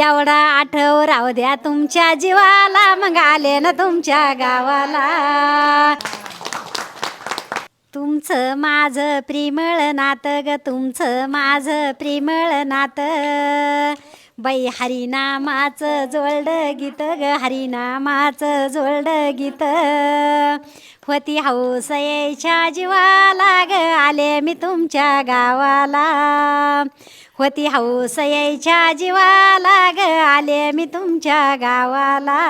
एवढा आठव राहू द्या तुमच्या जीवाला मग आले ना तुमच्या गावाला. तुमचं माझं प्रेमळ नातं ग तुमचं माझं प्रेमळ नातं. बाई हरिनामाचं जोळड गीत ग हरिनामाचं जोळड गीत. होती हौस यायच्या जीवाला ग आले मी तुमच्या गावाला. होती हौस यायच्या जीवाला ग आले मी तुमच्या गावाला.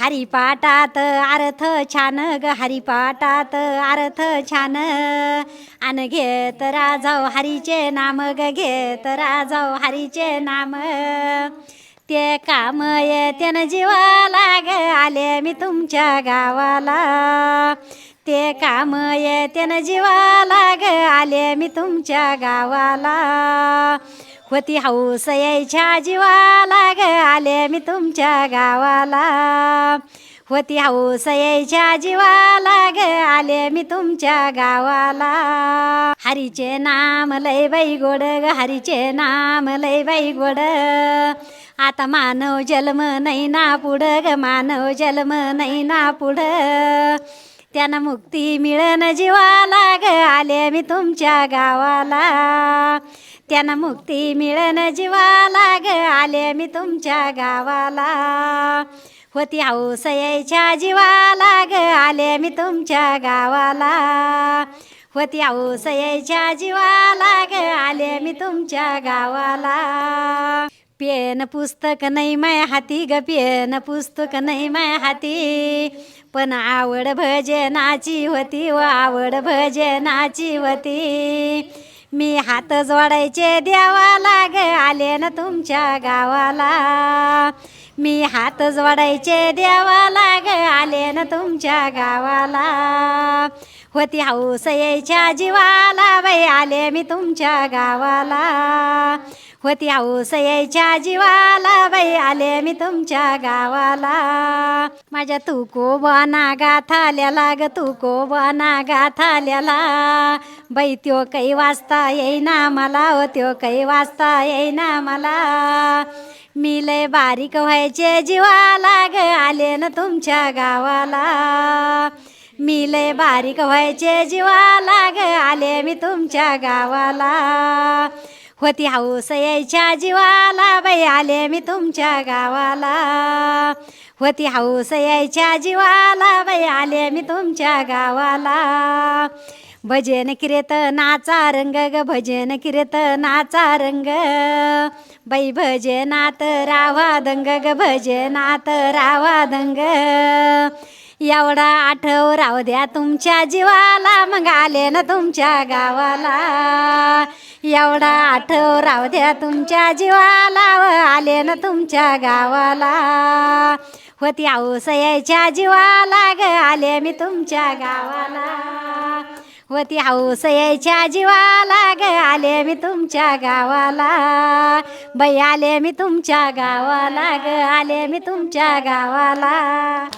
हरिपाटात अर्थ छान ग हरिपाटात अर्थ छान. अन घेत राजाव हरीचे नाम ग घेत राजाव हरीचे नाम. ते काम येते जीवाला ग. आले मी तुमच्या गावाला. ते काम येते जीवाला ग. आले मी तुमच्या गावाला. होती हौस यायच्या जीवाला ग. आले मी तुमच्या गावाला. होती हौस यायच्या जीवाला ग. आले मी तुमच्या गावाला. हरीचे नाम लय बाई गोड ग. हरीचे नाम लय बाई गोड. आता मानव जन्म नाही ना पुढं ग मानव जन्म नाही ना पुढं. त्यानं मुक्ती मिळन जीवाला ग आले मी तुमच्या गावाला. त्यानं मुक्ती मिळन जीवाला ग आले मी तुमच्या गावाला. होती हौस यायच्या जीवाला ग आले मी तुमच्या गावाला. होती हौस यायच्या जीवाला ग आले मी तुमच्या गावाला. पेन पुस्तक नाही माय हाती ग पेन पुस्तक नाही माय हाती. पण आवड भजनाची होती व आवड भजनाची होती. मी हात जोडायचे देवाला ग आले ना तुमच्या गावाला. मी हात जोडायचे देवाला ग आले ना तुमच्या गावाला. होती हौस यायच्या जीवाला बाई आले मी तुमच्या गावाला. होती हौस यायच्या जीवाला बाई आले मी तुमच्या गावाला. माझ्या तू नागा गाथाल्याला ग तू नागा गाथाल्याला बाई त्यो काही वाचता येईना मला हो त्यो काही वाचता येईना मला. मी लय बारीक व्हायचे जीवाला ग आले ना तुमच्या गावाला. मी लय बारीक व्हायचे जीवाला ग आले मी तुमच्या गावाला. होती हाऊस यायच्या जीवाला बाई आले मी तुमच्या गावाला. होती हाऊस यायच्या जीवाला बाई आले मी तुमच्या गावाला. भजन कीर्तनाचा रंग ग भजन कीर्तनाचा रंग. बाई भजनात रावा दंग ग भजनात रावा दंग. एवढा आठव राहू द्या तुमच्या जीवाला मग आले ना तुमच्या गावाला. एवढा आठव राहू द्या तुमच्या जीवाला व आले ना तुमच्या गावाला. होती हौस यायच्या जीवाला ग आले मी तुमच्या गावाला. होती हौस यायच्या जीवाला ग आले मी तुमच्या गावाला. बाई आले मी तुमच्या गावाला ग आले मी तुमच्या गावाला.